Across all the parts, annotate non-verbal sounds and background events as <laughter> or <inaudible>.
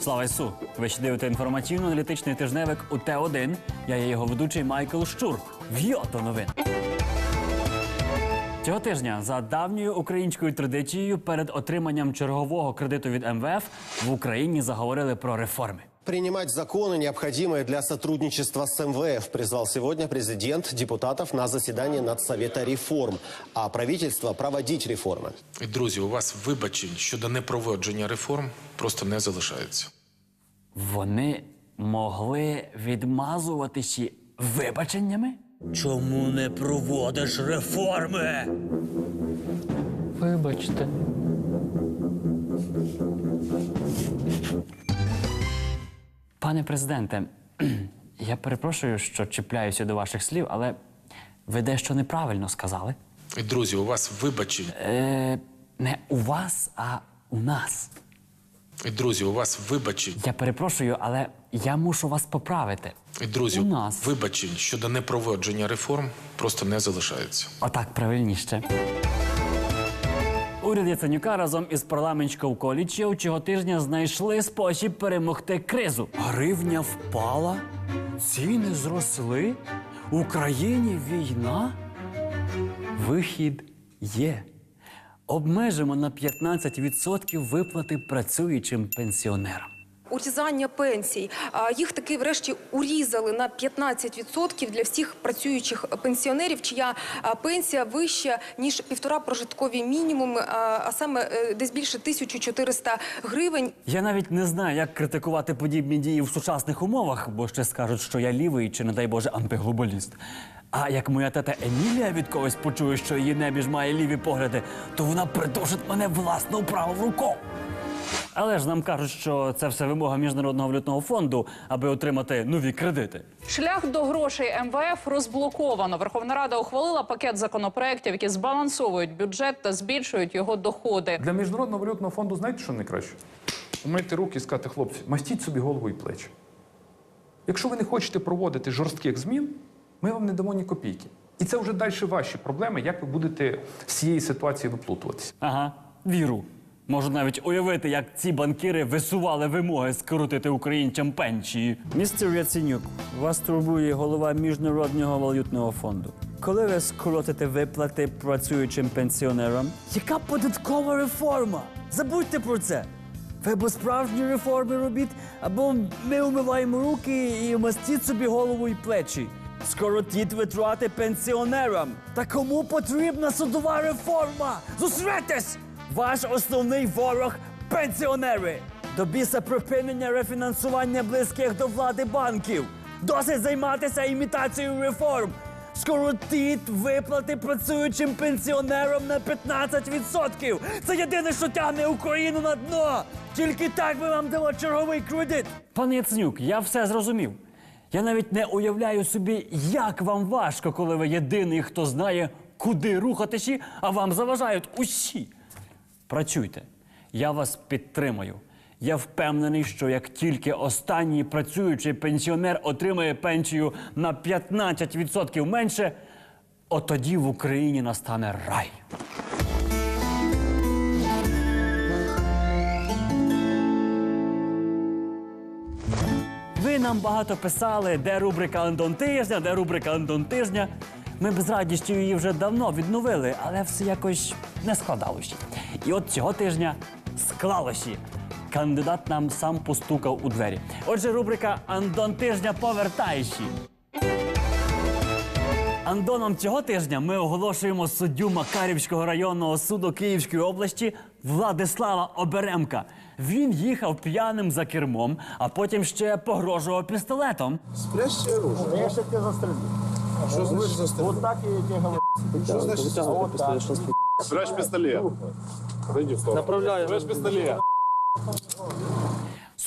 Слава Ісу! Ви ще дивите інформаційно-аналітичний тижневик у Т1. Я є його ведучий Майкл Щур. В'йото новин. Цього тижня за давньою українською традицією перед отриманням чергового кредиту від МВФ в Україні заговорили про реформи. Принимать законы, необходимые для сотрудничества с МВФ, призвал сегодня президент депутатов на заседание Надсовета реформ, а правительство проводить реформы. І, Друзі, у вас вибачень щодо непроводження реформ просто не залишається. Вони могли відмазуватися вибаченнями? Чому не проводиш реформи? Вибачте. Пане президенте, <clears throat> я перепрошую, що чіпляюся до ваших слів, але ви дещо неправильно сказали. Друзі, у вас вибачень. Е, не у вас, а у нас. І, Друзі, у вас вибачень. Я перепрошую, але я мушу вас поправити. Друзі, У нас. вибачень щодо непроводження реформ просто не залишається. Отак правильніше. Уряд Яценюка разом із парламентською коаліцією цього тижня знайшли спосіб перемогти кризу. Гривня впала, ціни зросли, в Україні війна. Вихід є. Обмежимо на 15% виплати працюючим пенсіонерам. урізання пенсій. Їх таки врешті урізали на 15% для всіх працюючих пенсіонерів, чия пенсія вища ніж півтора прожиткові мінімуми, а а саме е, десь більше 1400 гривень. Я навіть не знаю, як критикувати подібні дії в сучасних умовах, бо ще скажуть, що я лівий чи, не дай Боже, антиглобаліст. А як моя тета Емілія від когось почує, що її небіж має ліві погляди, то вона придушить мене власною правою рукою. Але ж нам кажуть, що це все вимога міжнародного валютного фонду, аби отримати нові кредити. Шлях до грошей МВФ розблоковано. Верховна Рада ухвалила пакет законопроєктів, які збалансовують бюджет та збільшують його доходи. Для міжнародного валютного фонду знаєте, що найкраще? Умити руки і сказати, хлопці, мастіть собі голову і плечі. Якщо ви не хочете проводити жорстких змін, ми вам не дамо ні копійки. І це вже далі ваші проблеми, як ви будете з цієї ситуації виплутуватися. Ага, віру. Можу навіть уявити, як ці банкіри висували вимоги скоротити українцям пенсії. Містер Яценюк, вас турбує голова Міжнародного валютного фонду. Коли ви скоротите виплати працюючим пенсіонерам? Яка податкова реформа? Забудьте про це. Ви або справжні реформи робіть, або ми умиваємо руки і мастіть собі голову і плечі. Скоротіть витрати пенсіонерам. Та кому потрібна судова реформа? Зустрітесь! Ваш основний ворог пенсіонери. До біса припинення рефінансування близьких до влади банків. Досить займатися імітацією реформ. Скоротіть виплати працюючим пенсіонерам на 15%. Це єдине, що тягне Україну на дно. Тільки так ми вам дамо черговий кредит. Пане Яценюк, я все зрозумів. Я навіть не уявляю собі, як вам важко, коли ви єдиний, хто знає, куди рухатися, а вам заважають усі. Працюйте. Я вас підтримую. Я впевнений, що як тільки останній працюючий пенсіонер отримає пенсію на 15% менше, от тоді в Україні настане рай. Нам багато писали, де рубрика Андон тижня, де рубрика Андон тижня. Ми б з радістю її вже давно відновили, але все якось не складалося. І от цього тижня склалося. Кандидат нам сам постукав у двері. Отже, рубрика Андон тижня повертаєші. Андоном цього тижня ми оголошуємо суддю Макарівського районного суду Київської області Владислава Оберемка. Він їхав п'яним за кермом, а потім ще погрожував пістолетом. Спрячьте оружие. Я сейчас тебя застрелю. Что значит застрелить? Вот так я тебе говорю. Что значит Вот так. Спрячь сторону. Направляю. Спрячь пистолет.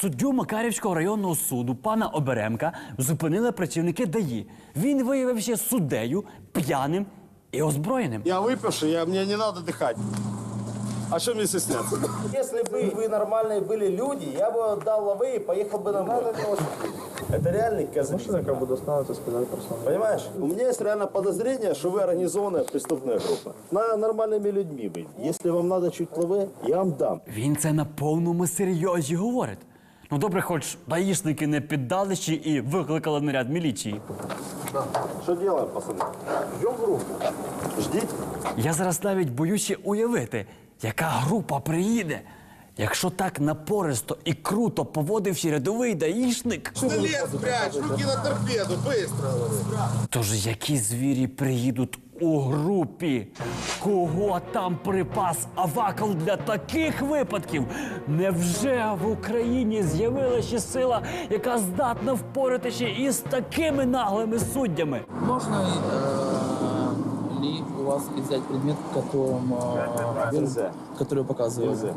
Суддю Макарівського районного суду пана Оберемка зупинили працівники ДАІ. Він виявився суддею, п'яним і озброєним. Я выпивший, я, мне не надо дыхать. А что мне стесняться? Если бы вы нормальные были люди, я бы отдал лавы и поехал бы на море. Это реальный козырь. как бы достанется сказать просто. Понимаешь? У меня есть реально подозрение, что вы организованная преступная группа. Надо нормальными людьми быть. Если вам надо чуть лавы, я вам дам. Він це на повному серйозі говорить. Ну добре, хоч даїшники не піддалися і викликали наряд міліції. Що делаем, пацаны? Ждем групу. Ждіть. Я зараз навіть боюся уявити, яка група приїде. Якщо так напористо і круто поводився рядовий даїшник, Пистолет спрячь, руки на торпеду, быстро. тож які звірі приїдуть у групі? Кого там припас авакал для таких випадків? Невже в Україні з'явилася сила, яка здатна впоратися із такими наглими суддями? Можно э, ли у вас взять предмет, которым, э, вы- Нельзя. который я показываю? Нельзя.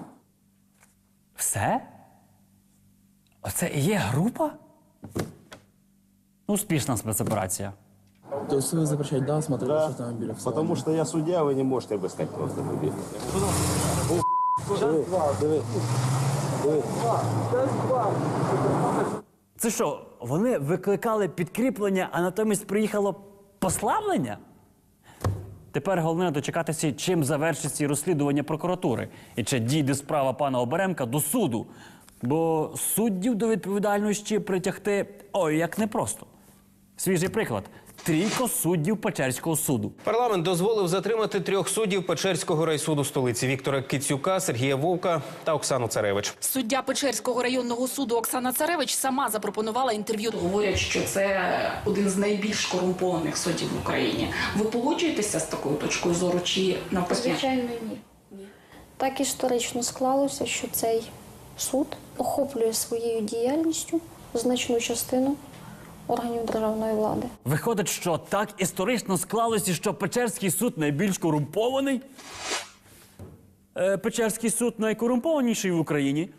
Все? Оце і є група? Успішна спецоперація. То есть вы запрещаете, да, смотреть ваш автомобиль? в салоне? Потому что я судья, вы не можете обыскать в автомобиле. Це що, вони викликали підкріплення, а натомість приїхало послаблення? Тепер головне дочекатися, чим завершиться розслідування прокуратури і чи дійде справа пана Оберемка до суду. Бо суддів до відповідальності притягти ой як непросто. Свіжий приклад: трійко суддів Печерського суду. Парламент дозволив затримати трьох суддів Печерського райсуду столиці Віктора Кицюка, Сергія Вовка та Оксану Царевич. Суддя Печерського районного суду Оксана Царевич сама запропонувала інтерв'ю. Говорять, що це один з найбільш корумпованих суддів в Україні. Ви погоджуєтеся з такою точкою зору чи навпаки? Звичайно, ні. Так історично склалося, що цей суд охоплює своєю діяльністю значну частину органів державної влади. Виходить, що так історично склалося, що Печерський суд найбільш корумпований. Е, Печерський суд найкорумпованіший в Україні.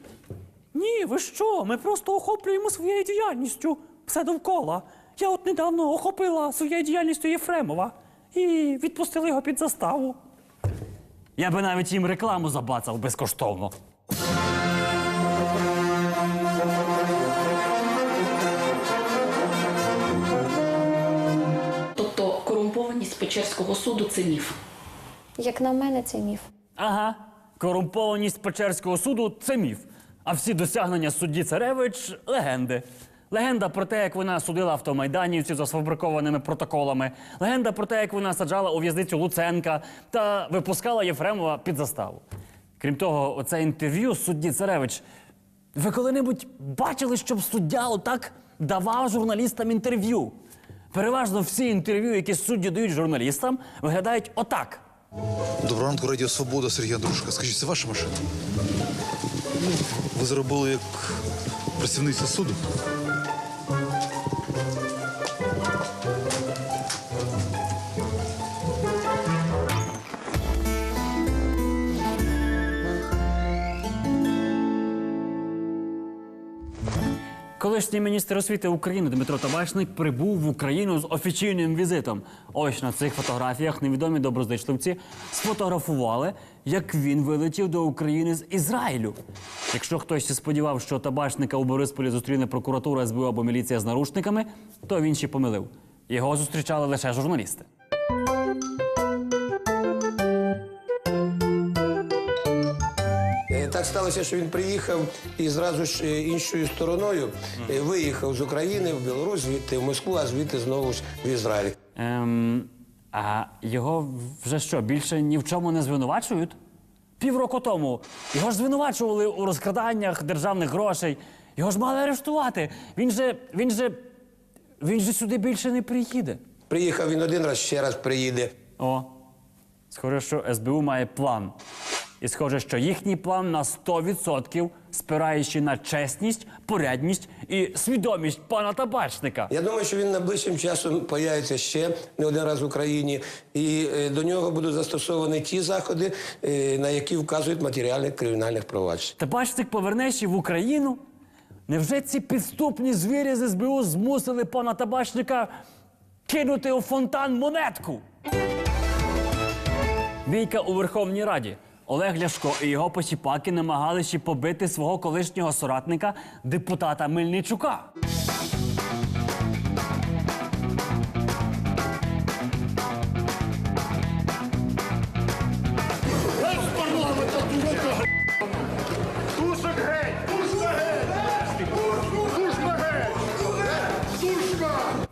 Ні, ви що? Ми просто охоплюємо своєю діяльністю все довкола. Я от недавно охопила своєю діяльністю Єфремова і відпустили його під заставу. Я би навіть їм рекламу забацав безкоштовно. Печерського суду це міф. Як на мене, це міф. Ага, корумпованість Печерського суду це міф. А всі досягнення судді Царевич легенди. Легенда про те, як вона судила автомайданівців за сфабрикованими протоколами. Легенда про те, як вона саджала у в'язницю Луценка та випускала Єфремова під заставу. Крім того, оце інтерв'ю судді Царевич. Ви коли-небудь бачили, щоб суддя отак давав журналістам інтерв'ю? Переважно всі інтерв'ю, які судді дають журналістам, виглядають отак. Доброго ранку, Радіо Свобода, Сергій Андрушка. Скажіть, це ваша машина? Ви зробили як працівниця суду? Колишній міністр освіти України Дмитро Табачник прибув в Україну з офіційним візитом. Ось на цих фотографіях невідомі доброзичливці сфотографували, як він вилетів до України з Ізраїлю. Якщо хтось сподівав, що табачника у Борисполі зустріне прокуратура, СБУ або міліція з наручниками, то він ще помилив. Його зустрічали лише журналісти. Так сталося, що він приїхав і зразу ж е, іншою стороною е, виїхав з України в Білорусь, звідти в Москву, а звідти знову ж в Ізраїль. Ем, а його вже що, більше ні в чому не звинувачують? Півроку тому його ж звинувачували у розкраданнях державних грошей. Його ж мали арештувати. Він же, він же, він же сюди більше не приїде. Приїхав він один раз, ще раз приїде. О, схоже, що СБУ має план. І схоже, що їхній план на 100% спираючи на чесність, порядність і свідомість пана табачника. Я думаю, що він найближчим часом появиться ще не один раз в Україні, і е, до нього будуть застосовані ті заходи, е, на які вказують матеріали кримінальних проваджень. Табачник повернешся в Україну? Невже ці підступні звірі з СБУ змусили пана табачника кинути у фонтан монетку? Бійка у Верховній Раді. Олег Ляшко і його посіпаки намагалися побити свого колишнього соратника, депутата Мельничука.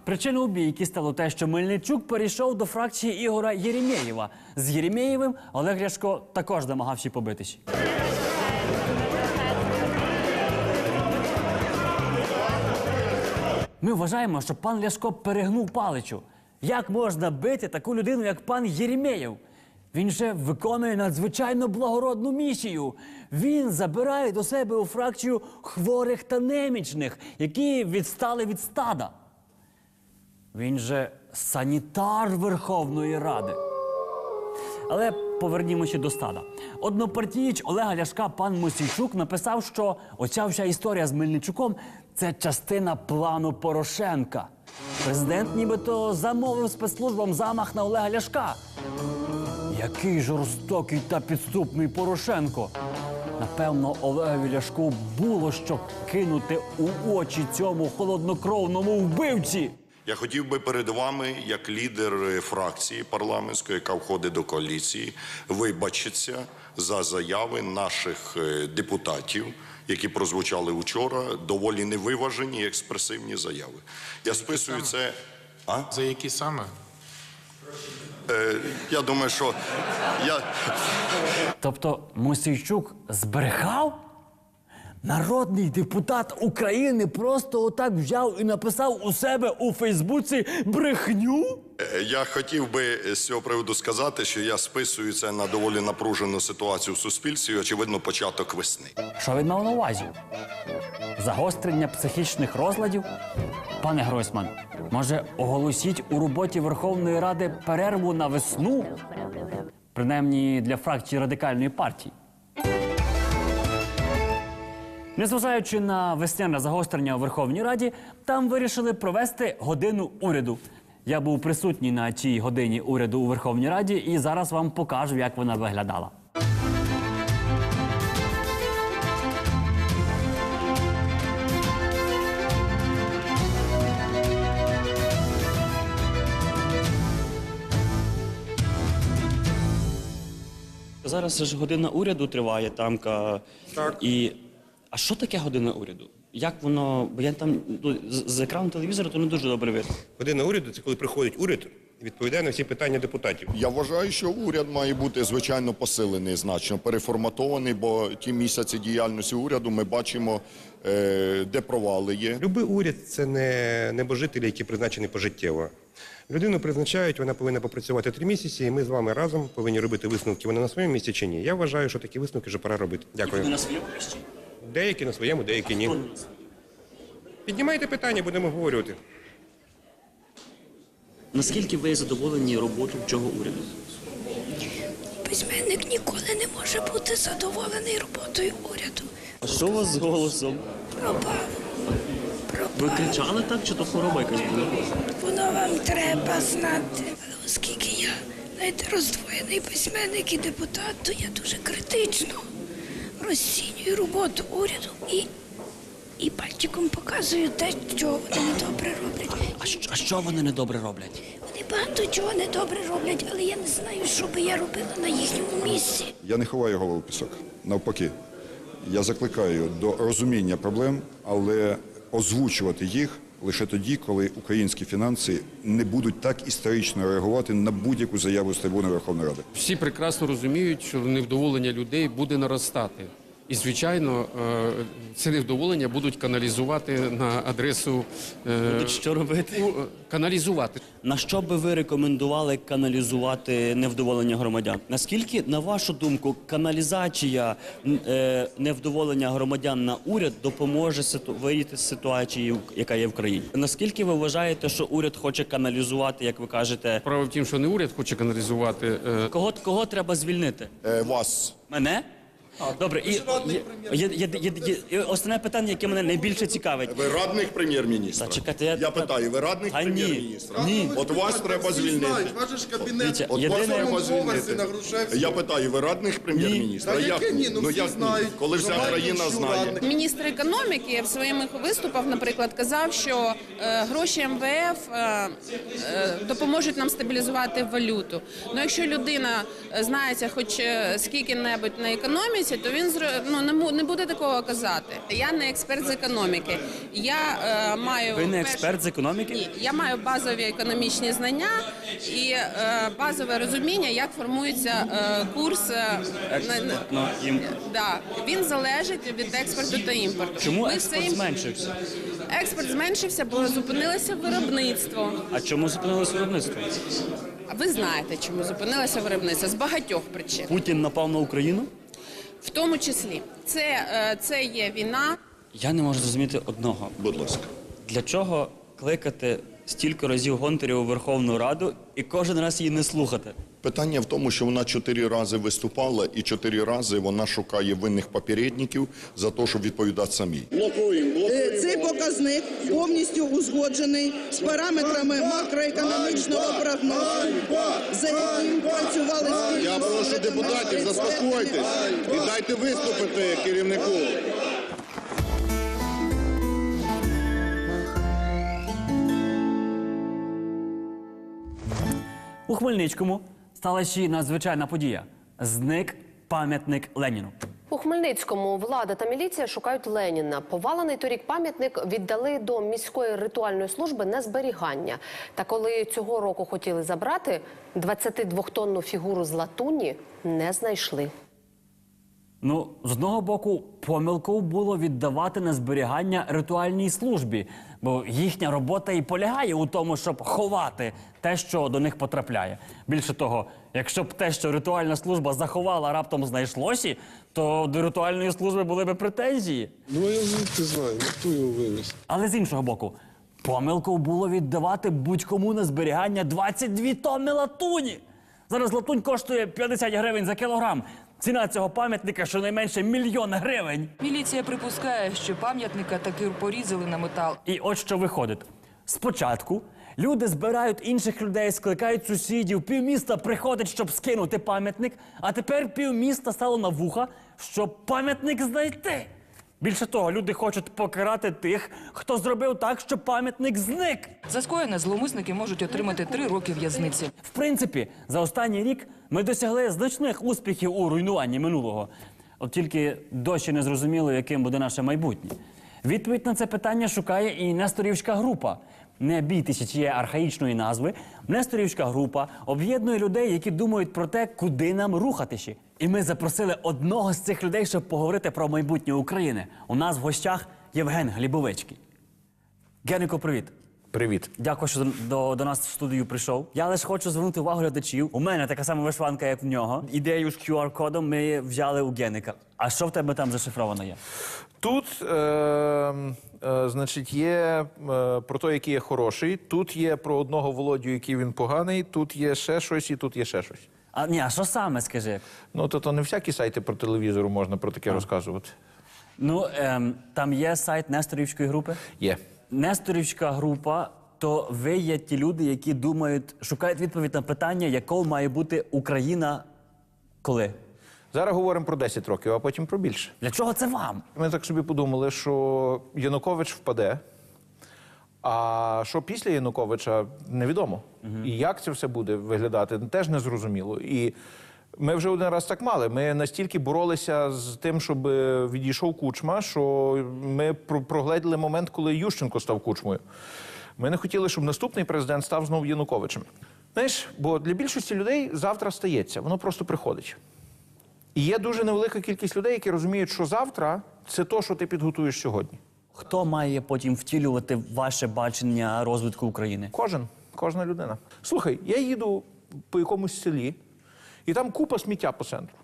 Причиною бійки стало те, що Мельничук перейшов до фракції Ігора Єремєєва. З Єремєєвим Олег Ляшко також намагався побитися. Ми вважаємо, що пан Ляшко перегнув паличу. Як можна бити таку людину, як пан Єремєєв? Він же виконує надзвичайно благородну місію. Він забирає до себе у фракцію хворих та немічних, які відстали від стада. Він же санітар Верховної Ради. Але повернімося до стада. Однопартієч Олега Ляшка пан Мосійчук написав, що оця вся історія з Мельничуком це частина плану Порошенка. Президент нібито замовив спецслужбам замах на Олега Ляшка. Який жорстокий та підступний Порошенко. Напевно, Олегові Ляшку було що кинути у очі цьому холоднокровному вбивці. Я хотів би перед вами, як лідер фракції парламентської, яка входить до коаліції, вибачитися за заяви наших е, депутатів, які прозвучали вчора, доволі невиважені і експресивні заяви. Я списую це. А? За які саме? Е, я думаю, що я. Тобто Мосійчук збрехав? Народний депутат України просто отак взяв і написав у себе у Фейсбуці брехню? Е, Я хотів би з цього приводу сказати, що я списую це на доволі напружену ситуацію в суспільстві, і, очевидно, початок весни. Що він мав на увазі? Загострення психічних розладів? Пане Гройсман, може, оголосіть у роботі Верховної Ради перерву на весну? Принаймні для фракції радикальної партії. Незважаючи на весняне загострення у Верховній Раді, там вирішили провести годину уряду. Я був присутній на цій годині уряду у Верховній Раді і зараз вам покажу, як вона виглядала. Зараз ж година уряду триває там. ка- І... А що таке година уряду? Як воно. Бо я там ну, з, з екрану телевізора то не дуже добре видно. Година уряду це коли приходить уряд і відповідає на всі питання депутатів. Я вважаю, що уряд має бути звичайно посилений, значно переформатований, бо ті місяці діяльності уряду ми бачимо, е, де провали є. Любий уряд це не небожителі, які призначені пожиттєво. Людину призначають, вона повинна попрацювати три місяці, і ми з вами разом повинні робити висновки. Вона на своєму місці чи ні. Я вважаю, що такі висновки вже пора робити. Дякую. Вони на своєму місці. Деякі на своєму, деякі ні. Піднімайте питання, будемо говорити. Наскільки ви задоволені роботою цього уряду? Письменник ніколи не може бути задоволений роботою уряду. А що у вас з голосом? Пропав. Ви кричали так, чи то хвороба якась була? Воно вам треба знати. Але оскільки я знаєте, роздвоєний письменник і депутат, то я дуже критично розцінюю роботу уряду і, і пальчиком показую те, що вони недобре роблять. А що, а що вони недобре роблять? Вони багато чого недобре роблять, але я не знаю, що би я робила на їхньому місці. Я не ховаю голову в пісок. Навпаки, я закликаю до розуміння проблем, але озвучувати їх лише тоді, коли українські фінанси не будуть так історично реагувати на будь-яку заяву з трибуни Верховної Ради. Всі прекрасно розуміють, що невдоволення людей буде наростати. І, звичайно, е, це невдоволення будуть каналізувати на адресу. е, Будуть що робити? Каналізувати. На що би ви рекомендували каналізувати невдоволення громадян? Наскільки, на вашу думку, каналізація е, невдоволення громадян на уряд допоможе вийти з ситуації, яка є в країні? Наскільки ви вважаєте, що уряд хоче каналізувати, як ви кажете? Справа в тім, що не уряд хоче каналізувати. Кого, кого треба звільнити? вас. Мене? Добре, і є, є, є, є, є, є основне питання, яке мене найбільше цікавить. Ви радник прем'єр-міністра? Та чекайте, я, Я питаю, ви радник А ні, прем'єр-міністра? ні. От вас треба звільнити. Ваш ж кабінет Дивіться, От вас єдине- треба поверсі звільнити. Грушевській. Я питаю, ви радник прем'єр-міністра? Та Як яке ні? Ну, всі як ні? знають. Коли вся країна знає. радник. Міністр економіки в своїх виступах, наприклад, казав, що е, гроші МВФ е, е, допоможуть нам стабілізувати валюту. Ну, якщо людина е, знається хоч е, скільки-небудь на економіці, дивіться, то він ну, не, буде такого казати. Я не експерт з економіки. Я е, маю Ви не експерт з економіки? Ні, я маю базові економічні знання і е, базове розуміння, як формується е, курс. е, на- Ну. Да, він залежить від експорту та імпорту. Чому Ми експорт все зменшився? Експорт зменшився, бо зупинилося виробництво. А чому зупинилось виробництво? А ви знаєте, чому зупинилося виробництво з багатьох причин. Путін напав на Україну? В тому числі, це, е, це є війна. Я не можу зрозуміти одного. Будь ласка. Для чого кликати стільки разів Гонтарєву у Верховну Раду і кожен раз її не слухати? Питання в тому, що вона чотири рази виступала, і чотири рази вона шукає винних попередників за те, щоб відповідати самій. Е, Цей показник повністю узгоджений з параметрами макроекономічного прогнозу, за яким працювали спільно. Я прошу депутатів, заспокойтесь і дайте виступити керівнику. У Хмельницькому стала ще надзвичайна подія. Зник пам'ятник Леніну. У Хмельницькому влада та міліція шукають Леніна. Повалений торік пам'ятник віддали до міської ритуальної служби на зберігання. Та коли цього року хотіли забрати, 22-тонну фігуру з латуні не знайшли. Ну, з одного боку, помилкою було віддавати на зберігання ритуальній службі, бо їхня робота і полягає у тому, щоб ховати те, що до них потрапляє. Більше того, якщо б те, що ритуальна служба заховала, раптом знайшлося, то до ритуальної служби були б претензії. Ну я звідки знаю, хто його винес. Але з іншого боку, помилкою було віддавати будь-кому на зберігання 22 тонни латуні. Зараз латунь коштує 50 гривень за кілограм. Ціна цього пам'ятника щонайменше мільйон гривень. Міліція припускає, що пам'ятника таки порізали на метал. І от що виходить: спочатку люди збирають інших людей, скликають сусідів, півміста приходить, щоб скинути пам'ятник, а тепер півміста стало на вуха, щоб пам'ятник знайти. Більше того, люди хочуть покарати тих, хто зробив так, що пам'ятник зник. За скоєне зловмисники можуть отримати три роки в'язниці. В принципі, за останній рік ми досягли значних успіхів у руйнуванні минулого. От тільки досі не зрозуміло, яким буде наше майбутнє. Відповідь на це питання шукає і Несторівська група. Не бійтеся цієї архаїчної назви. Несторівська група об'єднує людей, які думають про те, куди нам рухатися. І ми запросили одного з цих людей, щоб поговорити про майбутнє України. У нас в гостях Євген Глібовицький. Генико, привіт. Привіт. Дякую, що до, до нас в студію прийшов. Я лише хочу звернути увагу глядачів. У мене така сама вишиванка, як в нього. Ідею з QR-кодом ми взяли у Геника. А що в тебе там зашифровано є? Тут, е, значить, є е, про те, який є хороший. Тут є про одного Володю, який він поганий. Тут є ще щось, і тут є ще щось. А ні, а що саме скажи? Ну, то, то не всякі сайти про телевізору можна про таке розказувати. Ну, ем, там є сайт Несторівської групи. Є. Несторівська група. То ви є ті люди, які думають, шукають відповідь на питання, якою має бути Україна коли? Зараз говоримо про 10 років, а потім про більше. Для чого це вам? Ми так собі подумали, що Янукович впаде. А що після Януковича невідомо. І як це все буде виглядати, теж не зрозуміло. І ми вже один раз так мали. Ми настільки боролися з тим, щоб відійшов кучма, що ми прогледіли момент, коли Ющенко став кучмою. Ми не хотіли, щоб наступний президент став знову Януковичем. Знаєш, бо для більшості людей завтра стається, воно просто приходить. І є дуже невелика кількість людей, які розуміють, що завтра це то, що ти підготуєш сьогодні. Хто має потім втілювати ваше бачення розвитку України? Кожен, кожна людина. Слухай, я їду по якомусь селі, і там купа сміття по центру.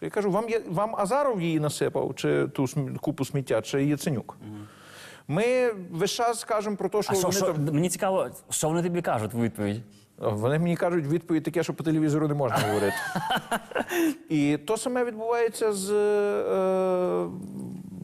Я кажу, вам, є, вам Азаров її насипав, чи ту смі- купу сміття, чи Яценюк. Ми весь час кажемо про те, що А що, вони що, там. мені цікаво, що вони тобі кажуть у відповідь? Вони мені кажуть відповідь таке, що по телевізору не можна говорити. <laughs> І то саме відбувається з е,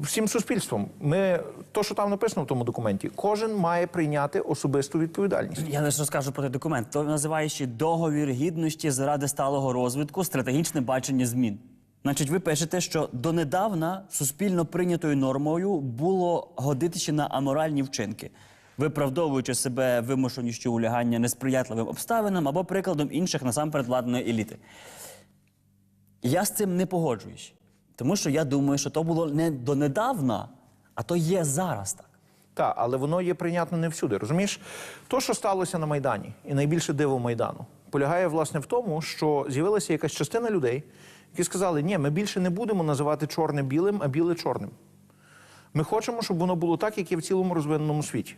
всім суспільством. Ми, то, що там написано в тому документі, кожен має прийняти особисту відповідальність. Я лише розкажу про той документ. То називає ще договір гідності заради сталого розвитку, стратегічне бачення змін. Значить, ви пишете, що донедавна суспільно прийнятою нормою було годитися на аморальні вчинки, виправдовуючи себе вимушеністю улягання несприятливим обставинам або прикладом інших насамперед владної еліти. Я з цим не погоджуюсь. Тому що я думаю, що то було не донедавна, а то є зараз так. Так, але воно є прийнятно не всюди. Розумієш, то, що сталося на Майдані, і найбільше диво Майдану, полягає власне в тому, що з'явилася якась частина людей, які сказали, ні, ми більше не будемо називати чорне білим, а біле чорним. Ми хочемо, щоб воно було так, як є в цілому розвиненому світі.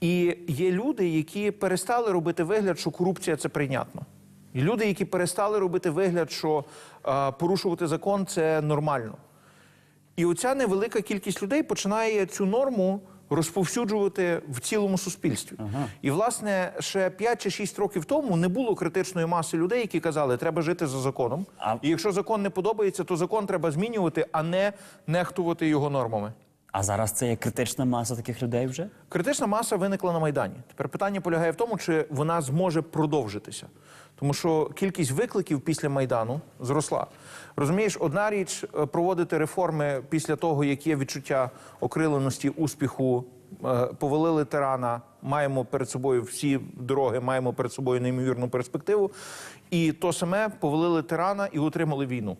І є люди, які перестали робити вигляд, що корупція це прийнятно. І люди, які перестали робити вигляд, що е, порушувати закон це нормально. І оця невелика кількість людей починає цю норму розповсюджувати в цілому суспільстві. І, власне, ще 5 чи 6 років тому не було критичної маси людей, які казали, треба жити за законом. І якщо закон не подобається, то закон треба змінювати, а не нехтувати його нормами. А зараз це є критична маса таких людей вже? Критична маса виникла на Майдані. Тепер питання полягає в тому, чи вона зможе продовжитися. Тому що кількість викликів після Майдану зросла. Розумієш, одна річ е, проводити реформи після того, як є відчуття окриленості, успіху, е, повалили тирана, маємо перед собою всі дороги, маємо перед собою неймовірну перспективу. І то саме повалили тирана і отримали війну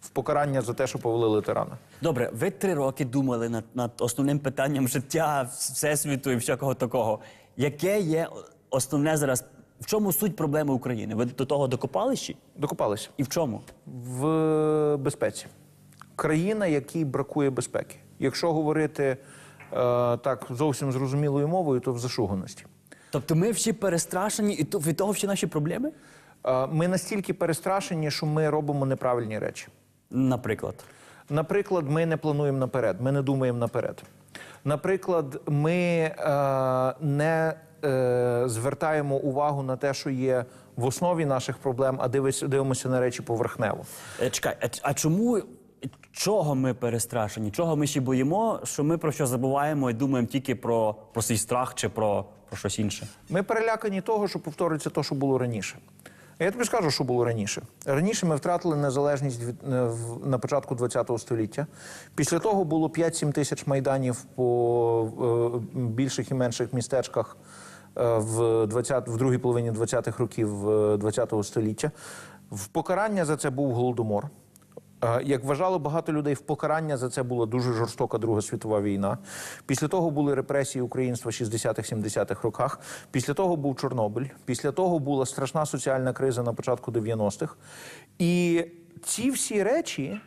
в покарання за те, що повалили тирана. Добре, ви три роки думали над, над основним питанням життя, всесвіту і всякого такого. Яке є основне зараз? В чому суть проблеми України? Ви до того докопались? ще? Докопалися. І в чому? в безпеці. Країна, якій бракує безпеки. Якщо говорити е, так зовсім зрозумілою мовою, то в зашуганості. Тобто ми всі перестрашені, і від того всі наші проблеми? Е, ми настільки перестрашені, що ми робимо неправильні речі. Наприклад. Наприклад, ми не плануємо наперед, ми не думаємо наперед. Наприклад, ми е, не е, звертаємо увагу на те, що є в основі наших проблем, а дивись- дивимося на речі поверхнево. Е, Чекай, а, а чому чого ми перестрашені? Чого ми ще боїмо, що ми про що забуваємо і думаємо тільки про, про свій страх чи про, про щось інше? Ми перелякані того, що повториться те, що було раніше. Я тобі скажу, що було раніше. Раніше ми втратили незалежність від, е, на початку ХХ століття. Після того було 5-7 тисяч майданів по е, більших і менших містечках е, в, 20, в другій половині 20-х років ХХ століття. В покарання за це був голодомор. Е, Як вважало багато людей, в покарання за це була дуже жорстока Друга світова війна. Після того були репресії українства в 60-70-х роках. Після того був Чорнобиль. Після того була страшна соціальна криза на початку 90-х. І ці всі речі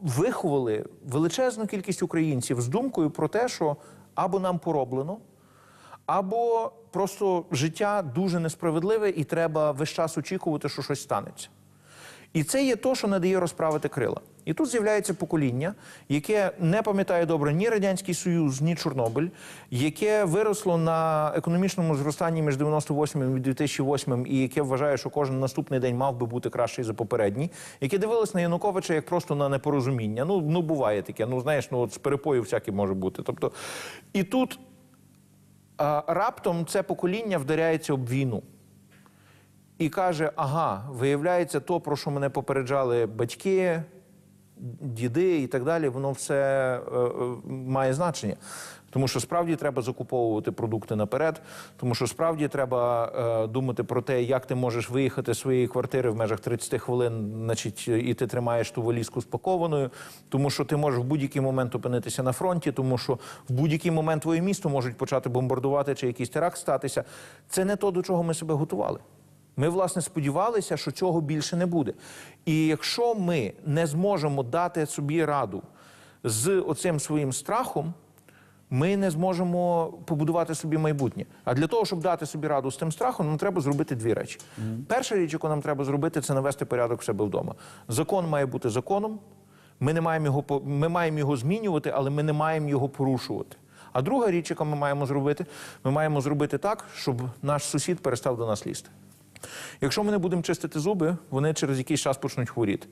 виховали величезну кількість українців з думкою про те, що або нам пороблено, або просто життя дуже несправедливе, і треба весь час очікувати, що щось станеться. І це є то, що не дає розправити крила. І тут з'являється покоління, яке не пам'ятає добре ні Радянський Союз, ні Чорнобиль, яке виросло на економічному зростанні між 98 і 2008, і яке вважає, що кожен наступний день мав би бути кращий за попередній, яке дивилось на Януковича як просто на непорозуміння. Ну, ну буває таке. Ну знаєш, ну от з перепою всяке може бути. Тобто, і тут а, раптом це покоління вдаряється об війну і каже: ага, виявляється, то, про що мене попереджали батьки, діди і так далі, воно все е, е, має значення. Тому що справді треба закуповувати продукти наперед, тому що справді треба е, думати про те, як ти можеш виїхати з своєї квартири в межах 30 хвилин, значить, і ти тримаєш ту валізку спакованою, тому що ти можеш в будь-який момент опинитися на фронті, тому що в будь-який момент твоє місто можуть почати бомбардувати чи якийсь теракт статися. Це не то, до чого ми себе готували. Ми, власне, сподівалися, що цього більше не буде. І якщо ми не зможемо дати собі раду з оцим своїм страхом, ми не зможемо побудувати собі майбутнє. А для того, щоб дати собі раду з тим страхом, нам треба зробити дві речі. Перша річ, яку нам треба зробити, це навести порядок в себе вдома. Закон має бути законом. Ми не маємо його ми маємо його змінювати, але ми не маємо його порушувати. А друга річ, яку ми маємо зробити, ми маємо зробити так, щоб наш сусід перестав до нас лізти. Якщо ми не будемо чистити зуби, вони через якийсь час почнуть хворіти.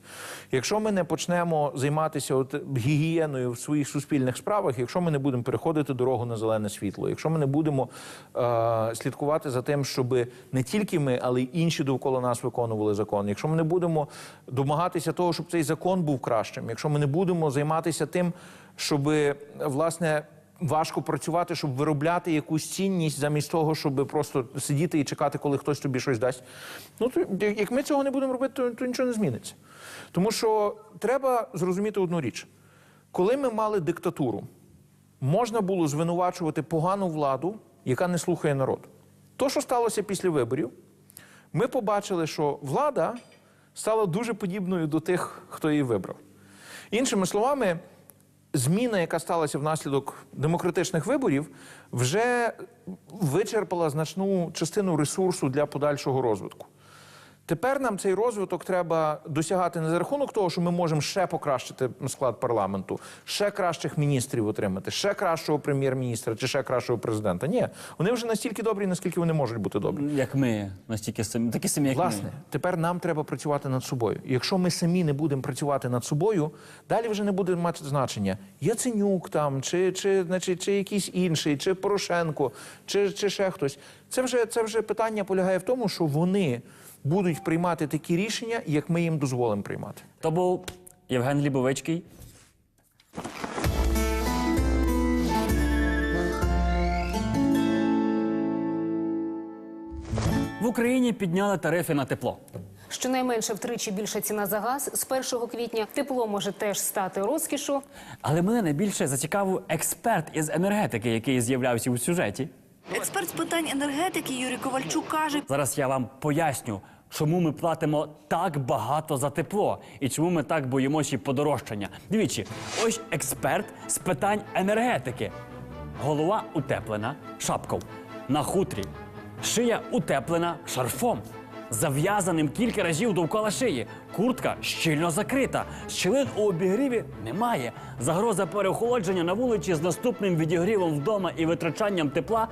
Якщо ми не почнемо займатися от гігієною в своїх суспільних справах, якщо ми не будемо переходити дорогу на зелене світло, якщо ми не будемо е, слідкувати за тим, щоб не тільки ми, але й інші довкола нас виконували закон, якщо ми не будемо домагатися того, щоб цей закон був кращим, якщо ми не будемо займатися тим, щоб власне важко працювати, щоб виробляти якусь цінність замість того, щоб просто сидіти і чекати, коли хтось тобі щось дасть. Ну то як ми цього не будемо робити, то, то нічого не зміниться. Тому що треба зрозуміти одну річ: коли ми мали диктатуру, можна було звинувачувати погану владу, яка не слухає народ. То, що сталося після виборів, ми побачили, що влада стала дуже подібною до тих, хто її вибрав. Іншими словами, зміна, яка сталася внаслідок демократичних виборів, вже вичерпала значну частину ресурсу для подальшого розвитку. Тепер нам цей розвиток треба досягати не за рахунок того, що ми можемо ще покращити склад парламенту, ще кращих міністрів отримати, ще кращого прем'єр-міністра чи ще кращого президента. Ні, вони вже настільки добрі, наскільки вони можуть бути добрі. Як ми, настільки самі, такі самі, як Власне, ми. тепер нам треба працювати над собою. І Якщо ми самі не будемо працювати над собою, далі вже не буде мати значення. Яценюк там, чи, чи, значить, чи якийсь інший, чи Порошенко, чи, чи ще хтось. Це вже, це вже питання полягає в тому, що вони будуть приймати такі рішення, як ми їм дозволимо приймати. То був Євген Лібовицький. В Україні підняли тарифи на тепло. Щонайменше втричі більша ціна за газ з 1 квітня. Тепло може теж стати розкішу. Але мене найбільше зацікавив експерт із енергетики, який з'являвся у сюжеті. Експерт з питань енергетики Юрій Ковальчук каже, Зараз я вам поясню, чому ми платимо так багато за тепло і чому ми так боїмося подорожчання. Дивіться, ось експерт з питань енергетики. Голова утеплена шапкою на хутрі, шия утеплена шарфом. Зав'язаним кілька разів довкола шиї. Куртка щільно закрита. Щілин у обігріві немає. Загроза переохолодження на вулиці з наступним відігрівом вдома і витрачанням тепла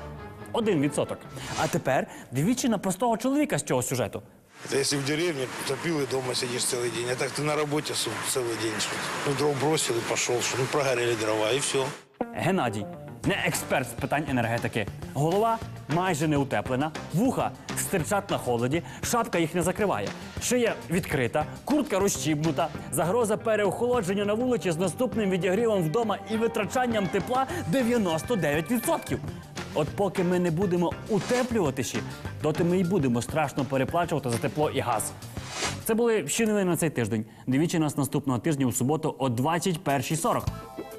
1%. А тепер двічі на простого чоловіка з цього сюжету. Это если в деревне топил и дома сидишь целый день, а так ты на работе су- целый день. что Ну, дров бросил и пошел, что ну, прогорели дрова, и все. Геннадій, не експерт з питань енергетики. Голова майже не утеплена, вуха стирчать на холоді, шапка їх не закриває. Шия відкрита, куртка розчібнута, загроза переохолодження на вулиці з наступним відігрівом вдома і витрачанням тепла 99%. От поки ми не будемо утеплюватися, доти ми й будемо страшно переплачувати за тепло і газ. Це були всі новини на цей тиждень. Дивіться нас наступного тижня у суботу о 21.40.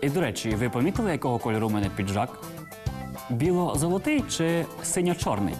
І до речі, ви помітили, якого кольору у мене піджак? Біло-золотий чи синьо-чорний?